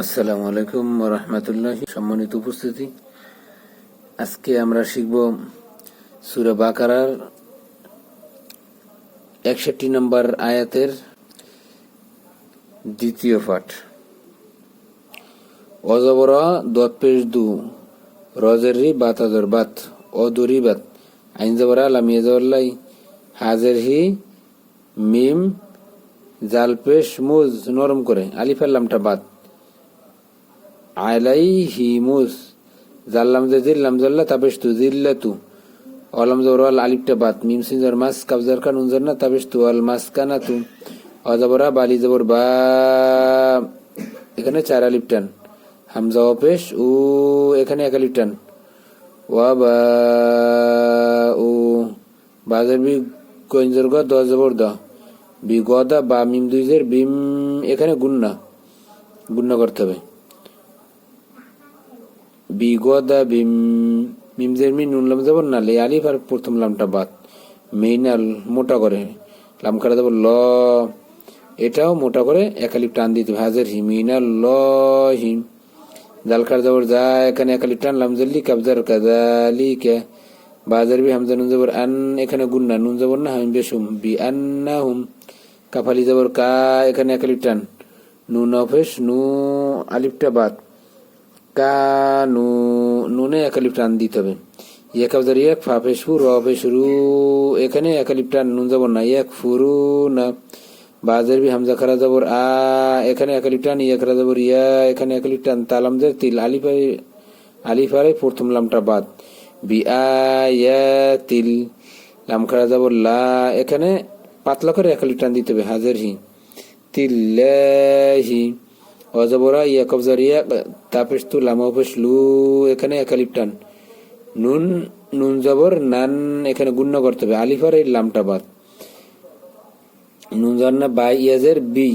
আসসালামু আলাইকুম রহমতুল্লাহ। সম্মানিত উপস্থিতি। আজকে আমরা শিখব সুরা বাকারার একষট্টি নম্বর আয়াতের দ্বিতীয় পাঠ। অজবর দত পেশ দু, রজের রি বাতাদর বাত, অদরি বাত। আইন জবরা লামিয়া হাজের হি মিম, জাল পেশ মুজ, নরম করে আলিফ আল্লামটা বাত। তু মিম মাস তু বালি জবর বা। এখানে চার আলিফ টান। হামজা অপেশ উ, এখানে এক আলিফ টান। ওয়া বা, উ। বাজার বি গ দ জবর দ। বি গ দা, বা মিম দুইজের বিম, এখানে গুন্না। গুন্না করতে হবে। বিগদা বিম মিমজের মি নুন লাম যাব না, লে আলিফ আর প্রথম লামটা বাদ। মেইনাল মোটা করে। লাম কাটা যাব ল। এটাও মোটা করে একালিপ টান দিতে হবে। হাজার হি মিনাল ল, হিম। জাল কাটা যাব যা, এখানে একালিপ টান, লাম জল্লি কাবজার কাজালি কে বাজার বি হামজা নুন যাবর আন, এখানে গুন্না নুন যাবর না, হামিম বেশুম। বি আন্না হুম। কাফালি যাবর কা, এখানে একালিপ টান। নুন অফেস নু আলিফটা বাদ। কানু, নুনে একালিপ টান দিতে হবে। এক আবদার, এক ফা পেশু র পেশরু এখানে একালিপ টান নুন যাব না, এক ফুরু না। বাজার বি হামজা খারা যাবর আ, এখানে একালিপ টান ইয়া খারা যাবর ইয়া, এখানে একালিপ টান তালাম যে তিল আলিফাই আলিফারে প্রথম লামটা বাদ। বি আ, ইয়া, তিল, লাম খারা যাবর লা, এখানে পাতলা করে একালিপ টান দিতে হবে, হাজার হি। তিল্লাহি অজবরা ইয়া কবজার ইয়া তাপেশ তু লামাপেশ লু এখানে একালিপ টান নুন নুন জবর নান এখানে গুণ্য করতে হবে আলিফার এই লামটা বাদ নুন জবর না বাই ইয়াজের বি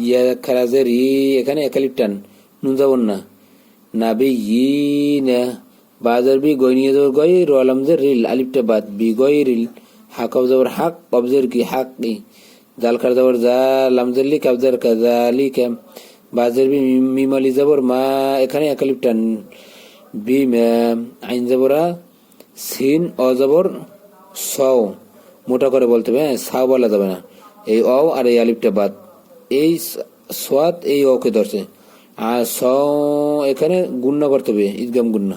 ইয়া খারাজের ই এখানে একালিপ টান নুন জবর না না বি ই না বাজার বি গইনিয়া জবর গই রলামজের রিল আলিফটা বাদ বি গই রিল হাকব জবর হাক কবজের কি হাক ই জাল খার জবর জা লামজেরলি কাবজার কাজালি ক্যাম বাজের বি মিমালি যাবর মা এখানে একালিপ টান বি আইন যাবরা সিন অজবর সও, মোটা করে বলতে হবে হ্যাঁ সাও বলা যাবে না। এই অ আর এই আলিপটা বাদ। এই সোয়াদ এই অকে ধরছে। আর স এখানে গুণ্য করতে হবে, ঈদগাম গুণ্য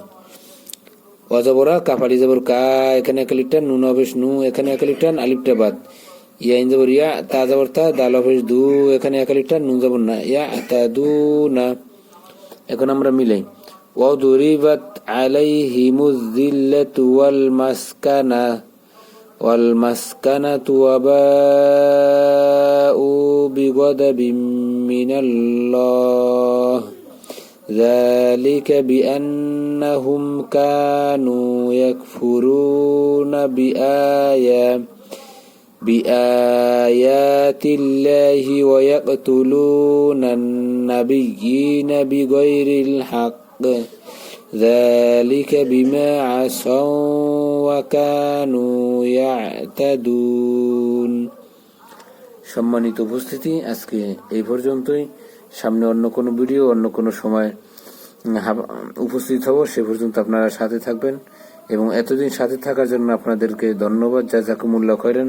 অজবরা কাপালি যাবর কা এখানে একালিপ টান নুন অবেশ নু এখানে একালিপ টান আলিপটা বাদ। ইয়া ইন যাবর ইয়া তা যাবর তা দাল অফিস দু এখানে একালিটা নুন যাবর না ইয়া তা দু না এখন আমরা মিলাই وضربت عليهم الذلة والمسكنة والمسكنة وباءوا بغضب من الله ذلك بأنهم كانوا يكفرون بآيات بآيات الله ويقتلون النبيين بغير الحق ذلك بما عصوا وكانوا يعتدون সম্মানিত উপস্থিতি আজকে এই পর্যন্তই সামনে অন্য কোনো ভিডিও অন্য কোনো সময় হাব- উপস্থিত হব সে পর্যন্ত আপনারা সাথে থাকবেন এবং এতদিন সাথে থাকার জন্য আপনাদেরকে ধন্যবাদ যা জাকুমুল্লাহ করেন